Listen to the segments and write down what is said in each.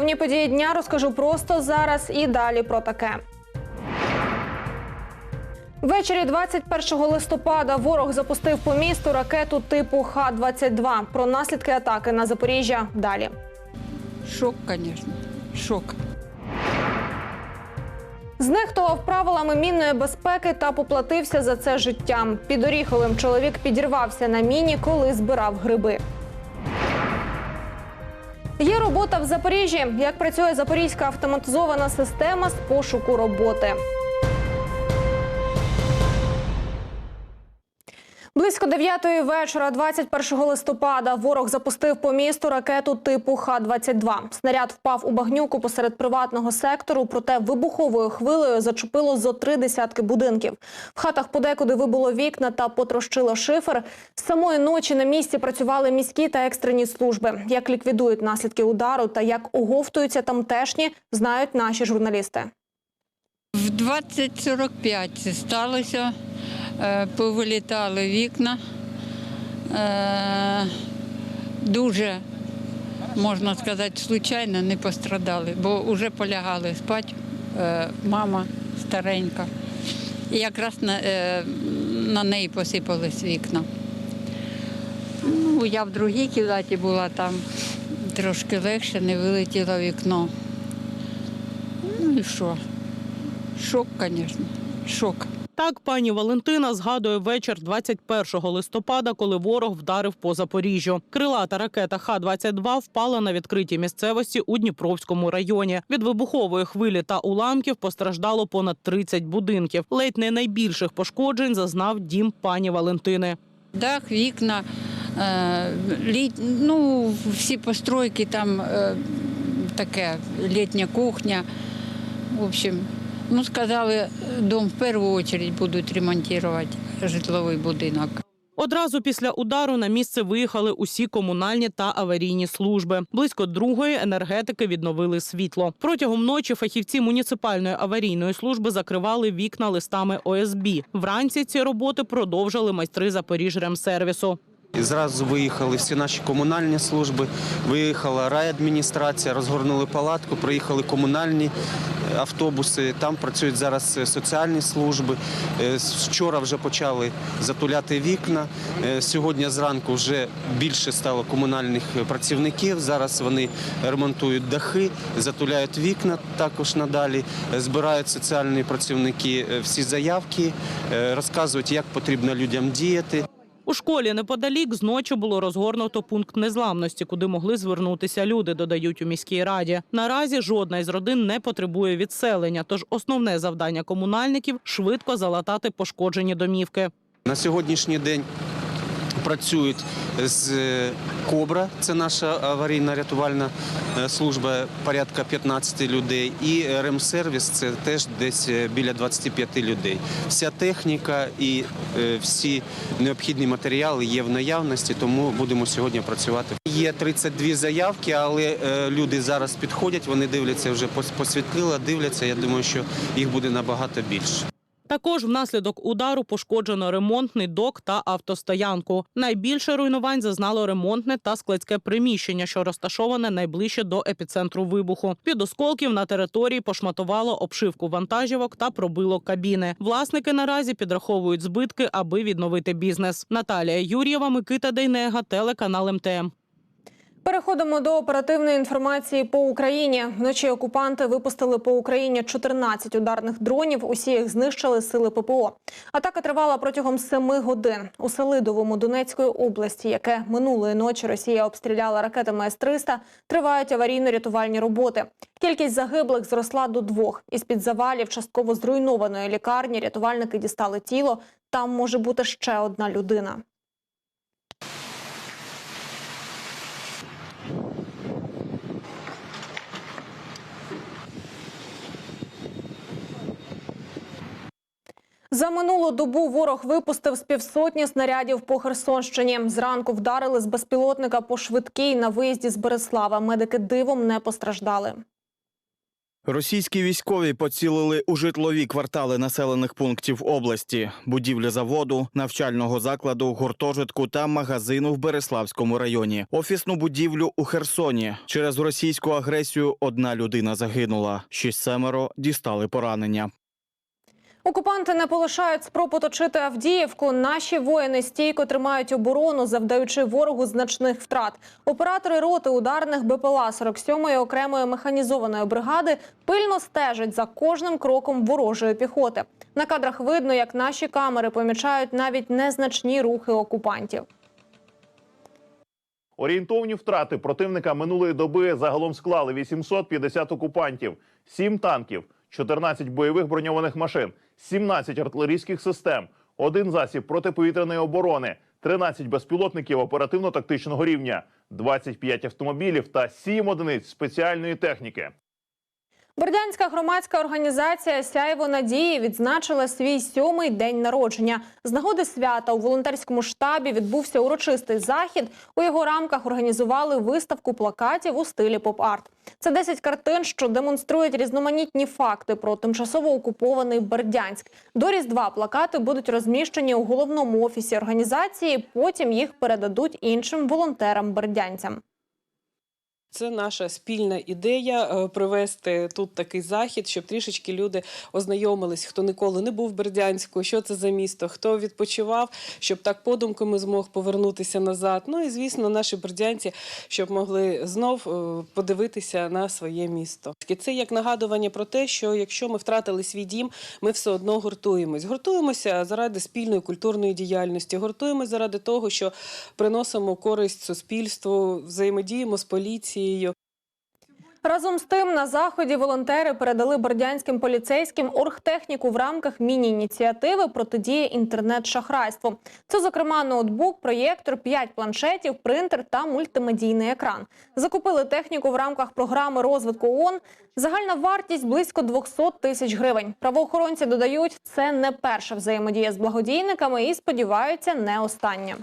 Головні події дня розкажу просто зараз і далі про таке. Ввечері 21 листопада ворог запустив по місту ракету типу Х-22. Про наслідки атаки на Запоріжжя далі. Шок, конечно, шок. Знехтував правилами мінної безпеки та поплатився за це життям. Під Оріховим чоловік підірвався на міні, коли збирав гриби. Є робота в Запоріжжі. Як працює запорізька автоматизована система з пошуку роботи. Близько 9 вечора, 21 листопада, ворог запустив по місту ракету типу Х-22. Снаряд впав у багнюку посеред приватного сектору, проте вибуховою хвилею зачепило зо три десятки будинків. В хатах подекуди вибуло вікна та потрощило шифер. З самої ночі на місці працювали міські та екстрені служби. Як ліквідують наслідки удару та як оговтуються тамтешні, знають наші журналісти. В 20.45 це сталося. Е, Повилітали вікна. Е, Дуже, можна сказати, случайно не пострадали, бо вже полягали спати е, мама старенька. І якраз на, на неї посипались вікна. Ну, я в другій кімнаті була там трошки легше, не вилетіло вікно. Ну і що? Шок, звісно, шок. Так пані Валентина згадує вечір 21 листопада, коли ворог вдарив по Запоріжжю. Крилата ракета Х-22 впала на відкритій місцевості у Дніпровському районі. Від вибухової хвилі та уламків постраждало понад 30 будинків. Ледь не найбільших пошкоджень зазнав дім пані Валентини. Дах, вікна, е, літ, ну, всі постройки, там е, таке, літня кухня. В общем, ну, сказали, дом в першу чергу будуть ремонтувати житловий будинок. Одразу після удару на місце виїхали усі комунальні та аварійні служби. Близько другої енергетики відновили світло. Протягом ночі фахівці муніципальної аварійної служби закривали вікна листами ОСБ. Вранці ці роботи продовжили майстри Запоріжремсервісу. І зразу виїхали всі наші комунальні служби, виїхала райадміністрація, розгорнули палатку, приїхали комунальні е, автобуси. Там працюють зараз е, соціальні служби. Е, Вчора вже почали затуляти вікна. Сьогодні зранку вже більше стало комунальних працівників. Зараз вони ремонтують дахи, затуляють вікна також надалі. Збирають соціальні працівники всі заявки, розказують, як потрібно людям діяти. У школі неподалік зночі було розгорнуто пункт незламності, куди могли звернутися люди, додають у міській раді. Наразі жодна із родин не потребує відселення, тож основне завдання комунальників швидко залатати пошкоджені домівки. На сьогоднішній день працюють з е, Кобра, це наша аварійна рятувальна е, служба, порядка 15 людей. І ремсервіс це теж десь е, біля 25 людей. Вся техніка і всі необхідні матеріали є в наявності, тому будемо сьогодні працювати. Є 32 заявки, але люди зараз підходять, вони дивляться вже пос- посвітлило, дивляться. Я думаю, що їх буде набагато більше. Також внаслідок удару пошкоджено ремонтний док та автостоянку. Найбільше руйнувань зазнало ремонтне та складське приміщення, що розташоване найближче до епіцентру вибуху. Від осколків на території пошматувало обшивку вантажівок та пробило кабіни. Власники наразі підраховують збитки, аби відновити бізнес. Наталія Юр'єва, Микита Дейнега, телеканал МТМ. Переходимо до оперативної інформації по Україні. Вночі окупанти випустили по Україні 14 ударних дронів. Усі їх знищили сили ППО. Атака тривала протягом семи годин у Селидовому Донецької області, яке минулої ночі Росія обстріляла ракетами С-300, Тривають аварійно-рятувальні роботи. Кількість загиблих зросла до двох. Із під завалів частково зруйнованої лікарні рятувальники дістали тіло. Там може бути ще одна людина. За минулу добу ворог випустив з півсотні снарядів по Херсонщині. Зранку вдарили з безпілотника по швидкій на виїзді з Береслава. Медики дивом не постраждали. Російські військові поцілили у житлові квартали населених пунктів області, будівлі заводу, навчального закладу, гуртожитку та магазину в Береславському районі, офісну будівлю у Херсоні. Через російську агресію одна людина загинула, шість семеро дістали поранення. Окупанти не полишають спроб оточити Авдіївку. Наші воїни стійко тримають оборону, завдаючи ворогу значних втрат. Оператори роти ударних БПЛА 47-ї окремої механізованої бригади пильно стежать за кожним кроком ворожої піхоти. На кадрах видно, як наші камери помічають навіть незначні рухи окупантів. Орієнтовні втрати противника минулої доби загалом склали 850 окупантів, 7 танків, 14 бойових броньованих машин, 17 артилерійських систем, один засіб протиповітряної оборони, 13 безпілотників оперативно-тактичного рівня, 25 автомобілів та 7 одиниць спеціальної техніки. Бердянська громадська організація Сяйво надії відзначила свій сьомий день народження. З нагоди свята у волонтерському штабі відбувся урочистий захід. У його рамках організували виставку плакатів у стилі поп-арт. Це 10 картин, що демонструють різноманітні факти про тимчасово окупований Бердянськ. До різдва плакати будуть розміщені у головному офісі організації. Потім їх передадуть іншим волонтерам-бердянцям. Це наша спільна ідея е, провести тут такий захід, щоб трішечки люди ознайомились, хто ніколи не був в Бердянську, що це за місто, хто відпочивав, щоб так подумками змог повернутися назад. Ну і звісно, наші бердянці, щоб могли знов е, подивитися на своє місто. Це як нагадування про те, що якщо ми втратили свій дім, ми все одно гуртуємось. Гуртуємося заради спільної культурної діяльності, гуртуємось заради того, що приносимо користь суспільству, взаємодіємо з поліцією. Разом з тим на заході волонтери передали бердянським поліцейським оргтехніку в рамках міні-ініціативи протидії інтернет-шахрайству. Це, зокрема, ноутбук, проєктор, 5 планшетів, принтер та мультимедійний екран. Закупили техніку в рамках програми розвитку ООН. Загальна вартість близько 200 тисяч гривень. Правоохоронці додають, це не перша взаємодія з благодійниками і сподіваються, не остання.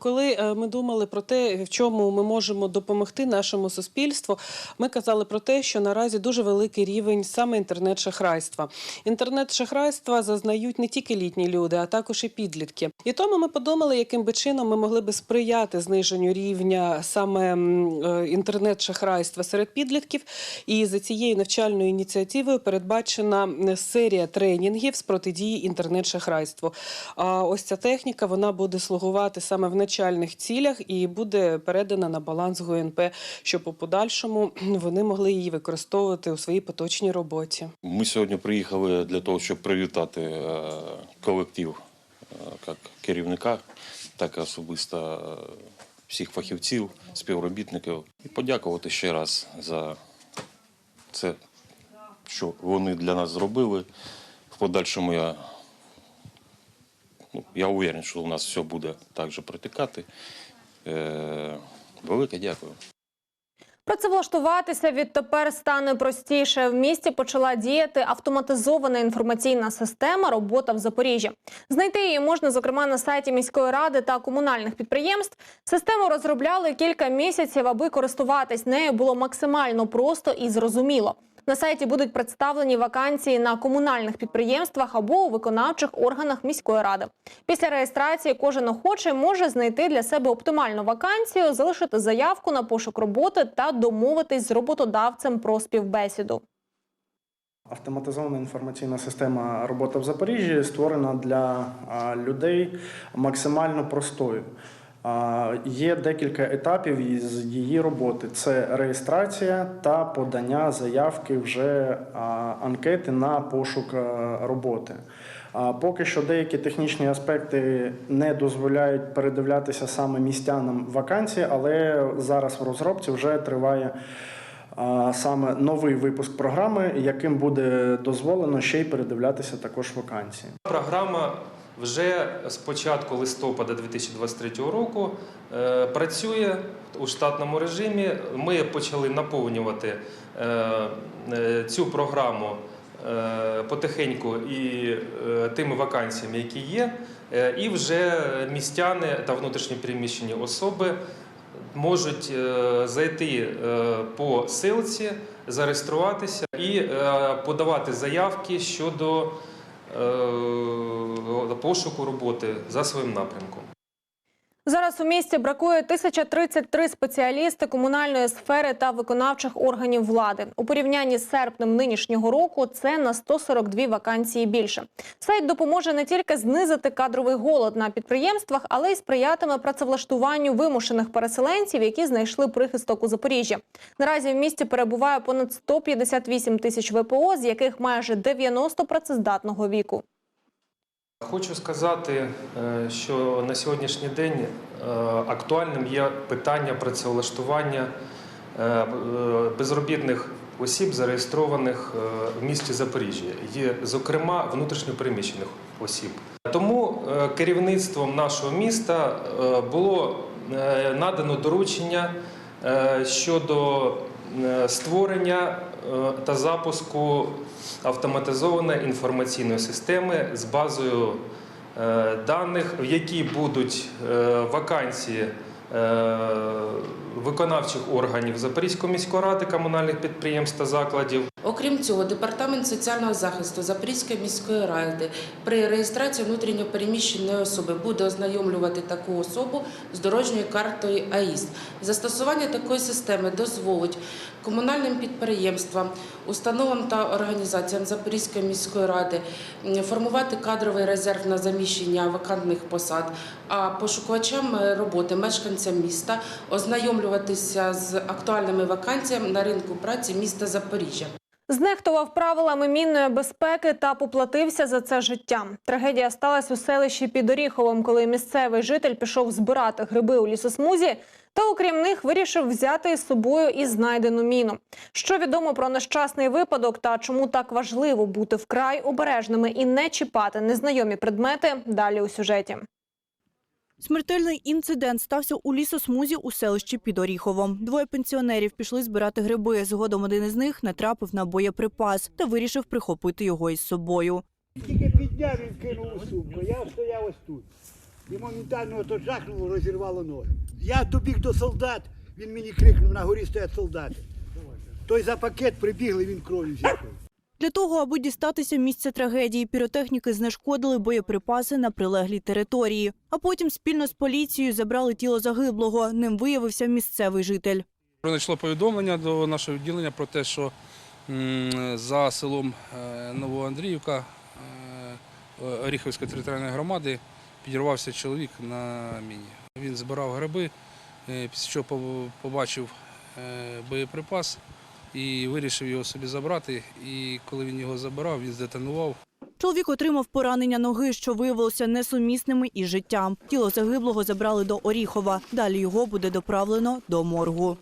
Коли е, ми думали про те, в чому ми можемо допомогти нашому суспільству, ми казали про те, що наразі дуже великий рівень саме інтернет-шахрайства. Інтернет-шахрайства зазнають не тільки літні люди, а також і підлітки. І тому ми подумали, яким би чином ми могли би сприяти зниженню рівня саме е, інтернет-шахрайства серед підлітків. І за цією навчальною ініціативою передбачена серія тренінгів з протидії інтернет-шахрайству. Ось ця техніка вона буде слугувати саме в навчальних цілях і буде передана на баланс ГУНП, щоб у подальшому вони могли її використовувати у своїй поточній роботі. Ми сьогодні приїхали для того, щоб привітати е, колектив е, як керівника, так і особисто е, всіх фахівців, співробітників і подякувати ще раз за це, що вони для нас зробили. В подальшому я, ну, я уверен, що у нас все буде так же протікати. Е, Велике дякую. Працевлаштуватися відтепер стане простіше. В місті почала діяти автоматизована інформаційна система Робота в Запоріжжі. Знайти її можна, зокрема, на сайті міської ради та комунальних підприємств. Систему розробляли кілька місяців, аби користуватись нею було максимально просто і зрозуміло. На сайті будуть представлені вакансії на комунальних підприємствах або у виконавчих органах міської ради. Після реєстрації кожен охочий може знайти для себе оптимальну вакансію, залишити заявку на пошук роботи та домовитись з роботодавцем про співбесіду. Автоматизована інформаційна система робота в Запоріжжі створена для людей максимально простою. Є декілька етапів із її роботи: це реєстрація та подання заявки вже анкети на пошук роботи. Поки що деякі технічні аспекти не дозволяють передивлятися саме містянам вакансії, але зараз в розробці вже триває саме новий випуск програми, яким буде дозволено ще й передивлятися також вакансії. Програма вже з початку листопада 2023 року е, працює у штатному режимі. Ми почали наповнювати е, е, цю програму потихеньку і тими вакансіями, які є. І вже містяни та внутрішньо переміщені особи можуть зайти по силці, зареєструватися і подавати заявки щодо пошуку роботи за своїм напрямком. Зараз у місті бракує 1033 спеціалісти комунальної сфери та виконавчих органів влади. У порівнянні з серпнем нинішнього року це на 142 вакансії більше. Сайт допоможе не тільки знизити кадровий голод на підприємствах, але й сприятиме працевлаштуванню вимушених переселенців, які знайшли прихисток у Запоріжжі. Наразі в місті перебуває понад 158 тисяч ВПО, з яких майже 90 працездатного віку. Хочу сказати, е, що на сьогоднішній день е, актуальним є питання працевлаштування е, безробітних осіб, зареєстрованих в місті Запоріжжя, є, зокрема, внутрішньопереміщених осіб. Тому керівництвом нашого міста було надано доручення щодо створення та запуску автоматизованої інформаційної системи з базою е, даних, в якій будуть е, вакансії е, виконавчих органів Запорізької міської ради, комунальних підприємств та закладів, Окрім цього, департамент соціального захисту Запорізької міської ради при реєстрації внутрішньопереміщеної особи буде ознайомлювати таку особу з дорожньою картою АІС. Застосування такої системи дозволить комунальним підприємствам, установам та організаціям Запорізької міської ради формувати кадровий резерв на заміщення вакантних посад, а пошукувачам е, роботи, мешканцям міста ознайомлюватися з актуальними вакансіями на ринку праці міста Запоріжжя. Знехтував правилами мінної безпеки та поплатився за це життям. Трагедія сталася у селищі під Оріховом, коли місцевий житель пішов збирати гриби у лісосмузі. Та, окрім них, вирішив взяти із собою і знайдену міну. Що відомо про нещасний випадок та чому так важливо бути вкрай обережними і не чіпати незнайомі предмети далі у сюжеті. Смертельний інцидент стався у лісосмузі у селищі під Оріховом. Двоє пенсіонерів пішли збирати гриби. Згодом один із них натрапив на боєприпас та вирішив прихопити його із собою. Тільки підняв він кинув у сумку. Я стояв ось тут. І моментально ото жахнуло, розірвало ноги. Я добіг до солдат, він мені крикнув, на горі стоять солдати. Той за пакет прибігли, він кров'ю з'їхав. Для того, аби дістатися місця трагедії, піротехніки знешкодили боєприпаси на прилеглій території. А потім спільно з поліцією забрали тіло загиблого. Ним виявився місцевий житель. Надійшло повідомлення до нашого відділення про те, що за селом е, Новоандріївка е, Оріховської територіальної громади підірвався чоловік на міні. Він збирав гриби, е, після чого побачив боєприпас і вирішив його собі забрати. І коли він його забирав, він здетонував. Чоловік отримав поранення ноги, що виявилося несумісними із життям. Тіло загиблого забрали до Оріхова. Далі його буде доправлено до моргу.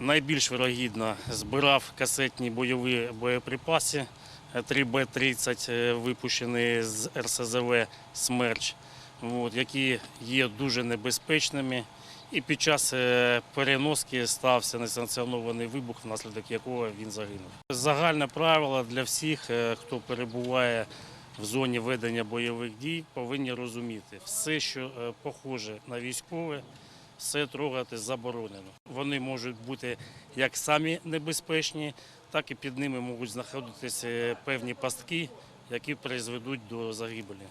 Найбільш вирогідно збирав касетні бойові боєприпаси 3Б-30, е, випущені з РСЗВ «Смерч», які є дуже небезпечними. І під час е, переноски стався несанкціонований вибух, внаслідок якого він загинув. Загальне правило для всіх, е, хто перебуває в зоні ведення бойових дій, повинні розуміти, все, що е, похоже на військове, все трогати заборонено. Вони можуть бути як самі небезпечні, так і під ними можуть знаходитися певні пастки, які призведуть до загибелі.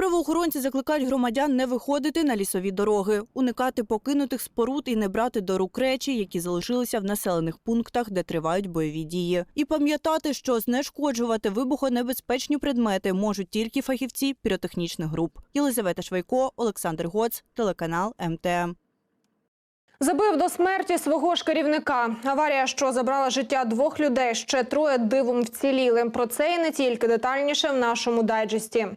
Правоохоронці закликають громадян не виходити на лісові дороги, уникати покинутих споруд і не брати до рук речі, які залишилися в населених пунктах, де тривають бойові дії. І пам'ятати, що знешкоджувати вибухонебезпечні предмети можуть тільки фахівці піротехнічних груп. Єлизавета Швайко, Олександр Гоц, телеканал МТМ. Забив до смерті свого ж керівника. Аварія, що забрала життя двох людей, ще троє дивом вціліли. Про це і не тільки детальніше в нашому дайджесті.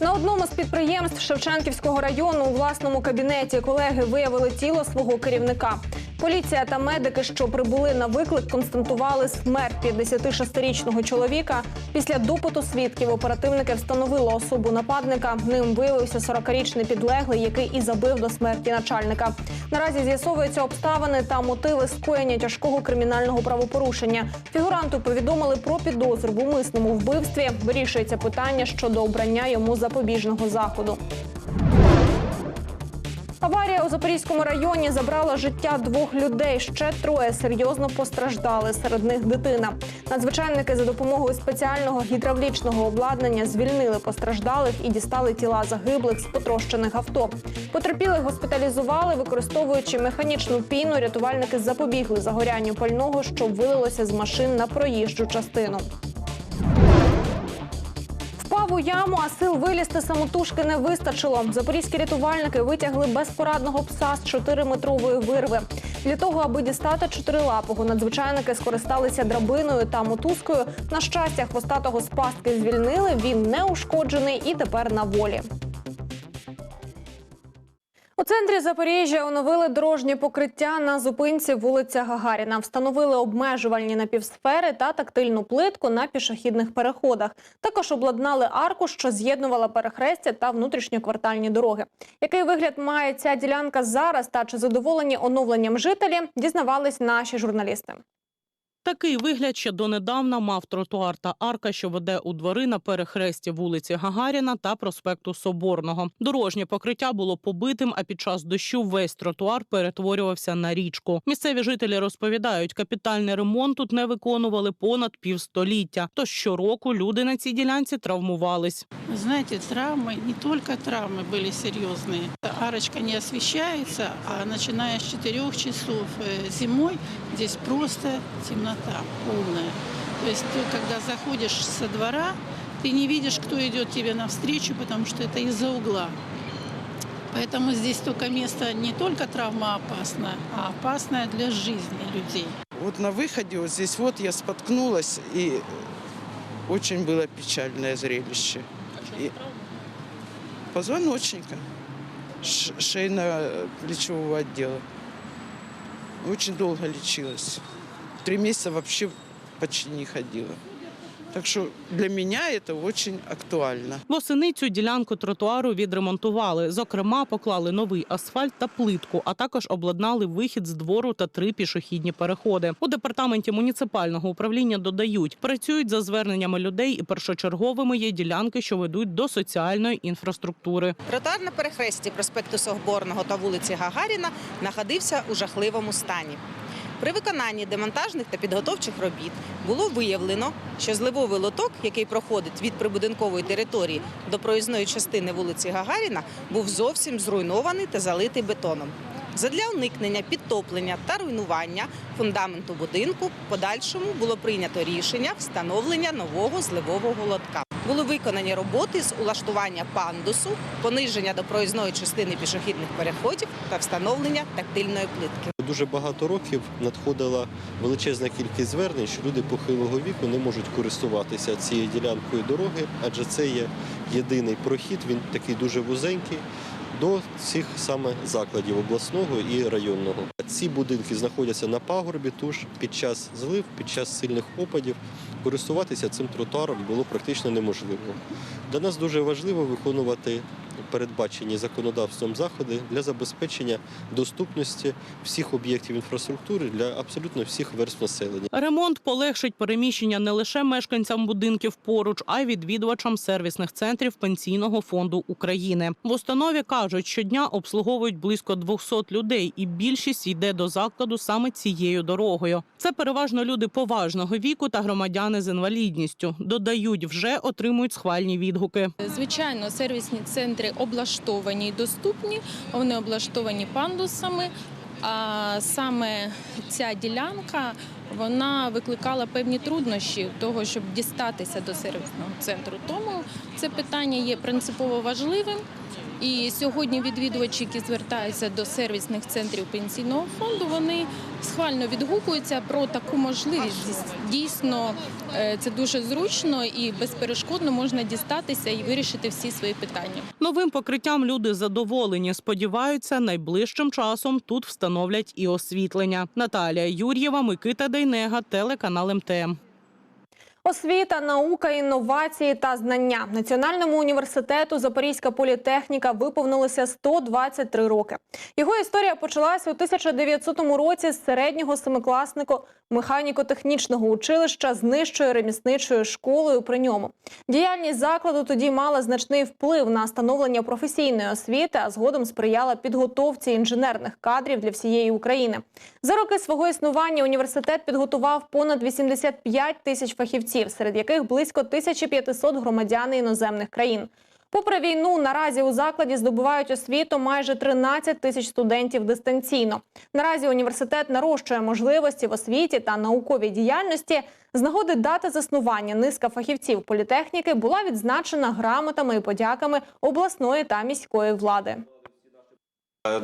На одному з підприємств Шевченківського району у власному кабінеті колеги виявили тіло свого керівника. Поліція та медики, що прибули на виклик, констатували смерть 56-річного чоловіка. Після допиту свідків оперативники встановили особу нападника. Ним виявився 40-річний підлеглий, який і забив до смерті начальника. Наразі з'ясовуються обставини та мотиви скоєння тяжкого кримінального правопорушення. Фігуранту повідомили про підозру в умисному вбивстві. Вирішується питання щодо обрання йому запобіжного заходу. Аварія у Запорізькому районі забрала життя двох людей. Ще троє серйозно постраждали. Серед них дитина. Надзвичайники за допомогою спеціального гідравлічного обладнання звільнили постраждалих і дістали тіла загиблих з потрощених авто. Потерпілих госпіталізували, використовуючи механічну піну. Рятувальники запобігли загорянню пального, що вилилося з машин на проїжджу частину. Впав яму, а сил вилізти самотужки не вистачило. Запорізькі рятувальники витягли безпорадного пса з 4-метрової вирви. Для того, аби дістати чотирилапого, надзвичайники скористалися драбиною та мотузкою. На щастя, хвостатого з пастки звільнили. Він не ушкоджений і тепер на волі. У центрі Запоріжжя оновили дорожнє покриття на зупинці вулиця Гагаріна. Встановили обмежувальні напівсфери та тактильну плитку на пішохідних переходах. Також обладнали арку, що з'єднувала перехрестя та внутрішньоквартальні дороги. Який вигляд має ця ділянка зараз та чи задоволені оновленням жителі, дізнавались наші журналісти. Такий вигляд ще донедавна мав тротуар та арка, що веде у двори на перехресті вулиці Гагаріна та проспекту Соборного. Дорожнє покриття було побитим, а під час дощу весь тротуар перетворювався на річку. Місцеві жителі розповідають, капітальний ремонт тут не виконували понад півстоліття. Тож щороку люди на цій ділянці травмувались. Знаете, травмы, не только травмы были серьезные. Арочка не освещается, а начиная с 4 часов э, зимой здесь просто темнота Полная. То есть ты, когда заходишь со двора, ты не видишь, кто идет тебе навстречу, потому что это из-за угла. Поэтому здесь только место не только травмоопасное, а опасное для жизни людей. Вот на выходе вот здесь вот я споткнулась, и очень было печальное зрелище. И позвоночника, шейно-плечевого отдела. Очень долго лечилась. Три месяца вообще почти не ходила. Так что для меня это очень актуально. Восени цю ділянку тротуару відремонтували. Зокрема, поклали новий асфальт та плитку, а також обладнали вихід з двору та три пішохідні переходи. У департаменті муніципального управління додають, працюють за зверненнями людей і першочерговими є ділянки, що ведуть до соціальної інфраструктури. Тротуар на перехресті проспекту Соборного та вулиці Гагаріна знаходився у жахливому стані. При виконанні демонтажних та підготовчих робіт було виявлено, що зливовий лоток, який проходить від прибудинкової території до проїзної частини вулиці Гагаріна, був зовсім зруйнований та залитий бетоном. Задля уникнення підтоплення та руйнування фундаменту будинку в подальшому було прийнято рішення встановлення нового зливового лотка. Були виконані роботи з улаштування пандусу, пониження до проїзної частини пішохідних переходів та встановлення тактильної плитки. Дуже багато років надходила величезна кількість звернень, що люди похилого віку не можуть користуватися цією ділянкою дороги, адже це є єдиний прохід, він такий дуже вузенький до цих саме закладів обласного і районного. Ці будинки знаходяться на пагорбі, тож під час злив, під час сильних опадів користуватися цим тротуаром було практично неможливо. Для нас дуже важливо виконувати передбачені законодавством заходи для забезпечення доступності всіх об'єктів інфраструктури для абсолютно всіх верств населення. Ремонт полегшить переміщення не лише мешканцям будинків поруч, а й відвідувачам сервісних центрів Пенсійного фонду України. В установі кажуть, щодня обслуговують близько 200 людей, і більшість йде до закладу саме цією дорогою. Це переважно люди поважного віку та громадяни з інвалідністю. Додають, вже отримують схвальні відгуки. Звичайно, сервісні центри облаштовані і доступні, вони облаштовані пандусами. А саме ця ділянка вона викликала певні труднощі того, щоб дістатися до сервісного центру. Тому це питання є принципово важливим. І сьогодні відвідувачі, які звертаються до сервісних центрів пенсійного фонду, вони схвально відгукуються про таку можливість. Дійсно, е, це дуже зручно і безперешкодно можна дістатися і вирішити всі свої питання. Новим покриттям люди задоволені. Сподіваються, найближчим часом тут встановлять і освітлення. Наталія Юр'єва, Микита Дейнега, телеканал МТМ. Освіта, наука, інновації та знання Національному університету Запорізька політехніка виповнилося 123 роки. Його історія почалася у 1900 році з середнього семикласнику механіко-технічного училища з нижчою ремісничою школою при ньому. Діяльність закладу тоді мала значний вплив на становлення професійної освіти, а згодом сприяла підготовці інженерних кадрів для всієї України. За роки свого існування університет підготував понад 85 тисяч фахівців, серед яких близько 1500 громадян іноземних країн. Попри війну, наразі у закладі здобувають освіту майже 13 тисяч студентів дистанційно. Наразі університет нарощує можливості в освіті та науковій діяльності. З нагоди дати заснування низка фахівців політехніки була відзначена грамотами і подяками обласної та міської влади.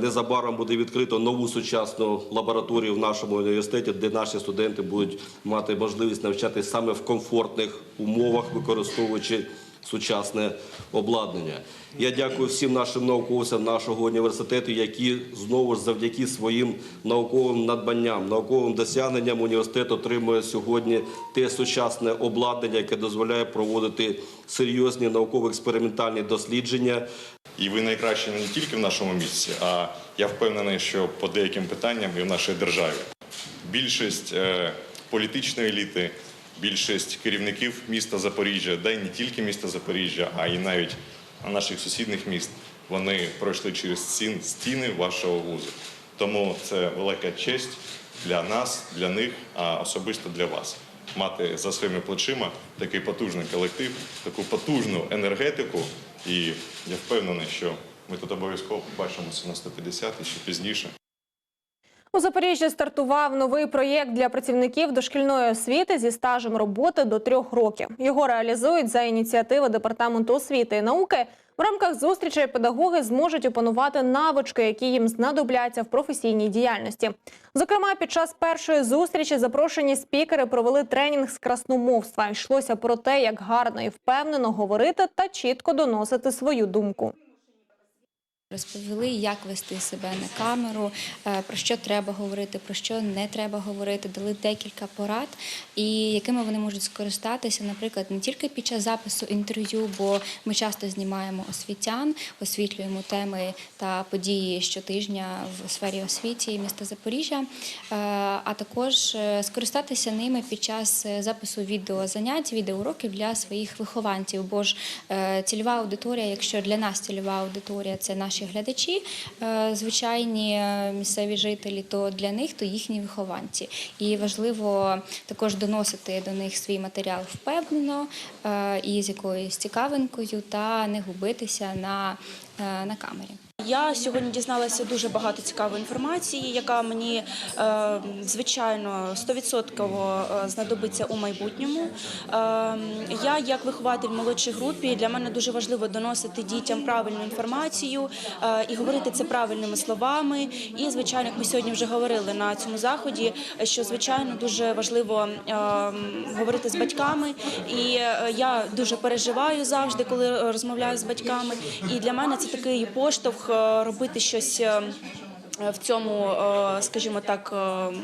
Незабаром буде відкрито нову сучасну лабораторію в нашому університеті, де наші студенти будуть мати можливість навчатися саме в комфортних умовах, використовуючи сучасне обладнання. Я дякую всім нашим науковцям нашого університету, які знову ж завдяки своїм науковим надбанням, науковим досягненням університет отримує сьогодні те сучасне обладнання, яке дозволяє проводити серйозні науково-експериментальні дослідження. І ви найкращі не тільки в нашому місці, а я впевнений, що по деяким питанням і в нашій державі. Більшість е, політичної еліти, більшість керівників міста Запоріжжя, й не тільки міста Запоріжжя, а й навіть наших сусідніх міст, вони пройшли через стіни вашого вузу. Тому це велика честь для нас, для них, а особисто для вас. Мати за своїми плечима такий потужний колектив, таку потужну енергетику. І я впевнений, що ми тут обов'язково побачимося на 150 і ще пізніше. У Запоріжжі стартував новий проєкт для працівників дошкільної освіти зі стажем роботи до трьох років. Його реалізують за ініціативи департаменту освіти і науки. В рамках зустрічей педагоги зможуть опанувати навички, які їм знадобляться в професійній діяльності. Зокрема, під час першої зустрічі запрошені спікери провели тренінг з красномовства. Йшлося про те, як гарно і впевнено говорити та чітко доносити свою думку. Розповіли, як вести себе на камеру, е, про що треба говорити, про що не треба говорити, дали декілька порад, і якими вони можуть скористатися, наприклад, не тільки під час запису інтерв'ю, бо ми часто знімаємо освітян, освітлюємо теми та події щотижня в сфері освіті міста Запоріжжя, е, а також е, скористатися ними під час запису відеозанять, відеоуроків для своїх вихованців. Бо ж цільова аудиторія, якщо для нас цільова аудиторія це наші глядачі, е, звичайні е, місцеві жителі, то для них то їхні вихованці. І важливо також доносити до них свій матеріал впевнено е, і з якоюсь цікавинкою, та не губитися на, на камері. Я сьогодні дізналася дуже багато цікавої інформації, яка мені е, звичайно 100% знадобиться у майбутньому. Е, я, як вихователь молодшій групі, для мене дуже важливо доносити дітям правильну інформацію е, і говорити це правильними словами. І звичайно, як ми сьогодні вже говорили на цьому заході, що звичайно дуже важливо е, говорити з батьками. І е, я дуже переживаю завжди, коли розмовляю з батьками. І для мене це такий поштовх е, робити щось. е, В цьому, е, скажімо так,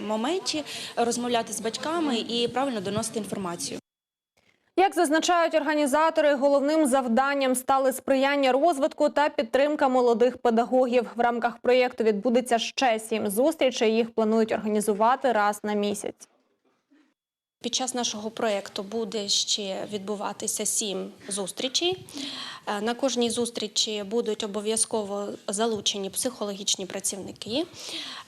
моменті розмовляти з батьками і правильно доносити інформацію. Як зазначають організатори, головним завданням стали сприяння розвитку та підтримка молодих педагогів. В рамках проєкту відбудеться ще сім зустрічей. Їх планують організувати раз на місяць. Під час нашого проєкту буде ще відбуватися сім зустрічей. Е, На кожній зустрічі будуть обов'язково залучені психологічні працівники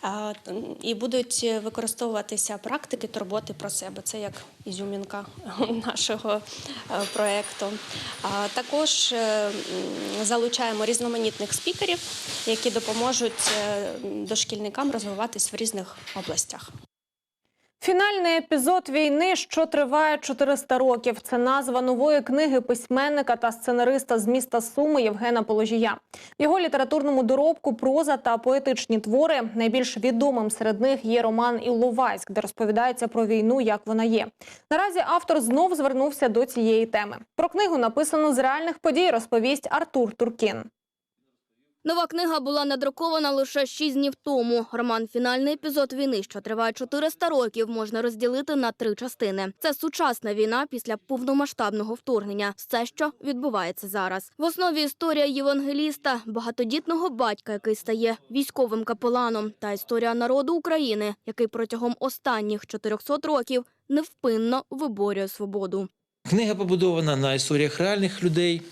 е, і будуть використовуватися практики турботи про себе. Це як ізюмінка нашого е, проєкту. Також залучаємо різноманітних спікерів, які допоможуть дошкільникам розвиватись в різних областях. Фінальний епізод війни, що триває 400 років. Це назва нової книги письменника та сценариста з міста Суми Євгена Положія. Його літературному доробку проза та поетичні твори. Найбільш відомим серед них є роман Ілловайськ, де розповідається про війну, як вона є. Наразі автор знов звернувся до цієї теми. Про книгу написану з реальних подій розповість Артур Туркін. Нова книга була надрукована лише шість днів тому. Роман Фінальний епізод війни, що триває 400 років, можна розділити на три частини. Це сучасна війна після повномасштабного вторгнення. Все, що відбувається зараз. В основі історія євангеліста, багатодітного батька, який стає військовим капеланом, та історія народу України, який протягом останніх 400 років невпинно виборює свободу. Книга побудована на історіях реальних людей.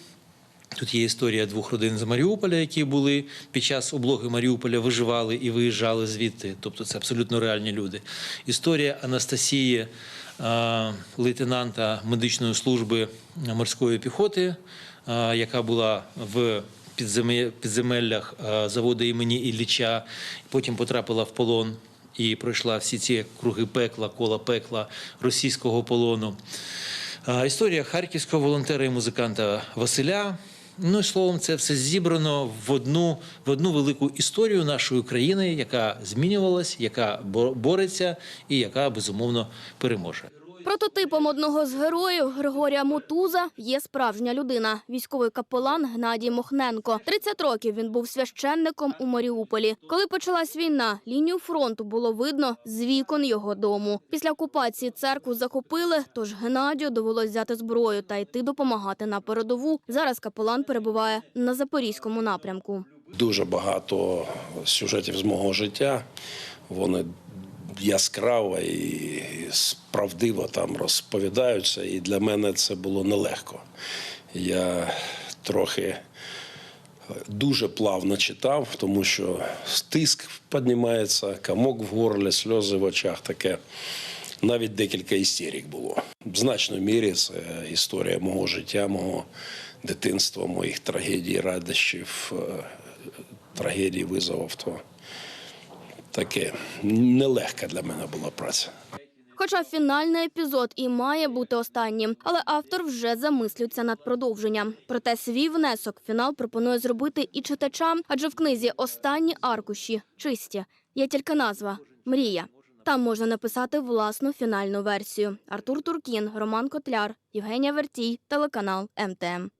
Тут є історія двох родин з Маріуполя, які були під час облоги Маріуполя, виживали і виїжджали звідти. Тобто це абсолютно реальні люди. Історія Анастасії, е, лейтенанта медичної служби морської піхоти, е, яка була в підземеллях е, заводу імені Ілліча, потім потрапила в полон і пройшла всі ці круги пекла, кола пекла російського полону. Історія харківського волонтера і музиканта Василя. Ну словом, це все зібрано в одну, в одну велику історію нашої країни, яка змінювалась, яка бо- бореться і яка безумовно переможе. Прототипом одного з героїв Григорія Мотуза є справжня людина, військовий капелан Гнадій Мохненко. 30 років він був священником у Маріуполі. Коли почалась війна, лінію фронту було видно з вікон його дому. Після окупації церкву захопили, тож Геннадію довелось взяти зброю та йти допомагати на передову. Зараз капелан перебуває на запорізькому напрямку. Дуже багато сюжетів з мого життя. Вони яскраво і справдиво там розповідаються. І для мене це було нелегко. Я трохи дуже плавно читав, тому що стиск піднімається, комок в горлі, сльози в очах таке. Навіть декілька істерик було. В значній мірі це історія мого життя, мого дитинства, моїх трагедій, радощів, е, трагедій, визовів. То таке нелегка для мене була праця. Хоча фінальний епізод і має бути останнім, але автор вже замислюється над продовженням. Проте свій внесок фінал пропонує зробити і читачам, адже в книзі останні аркуші чисті. Є тільки назва Мрія. Там можна написати власну фінальну версію. Артур Туркін, Роман Котляр, Євгенія Вертій, телеканал МТМ.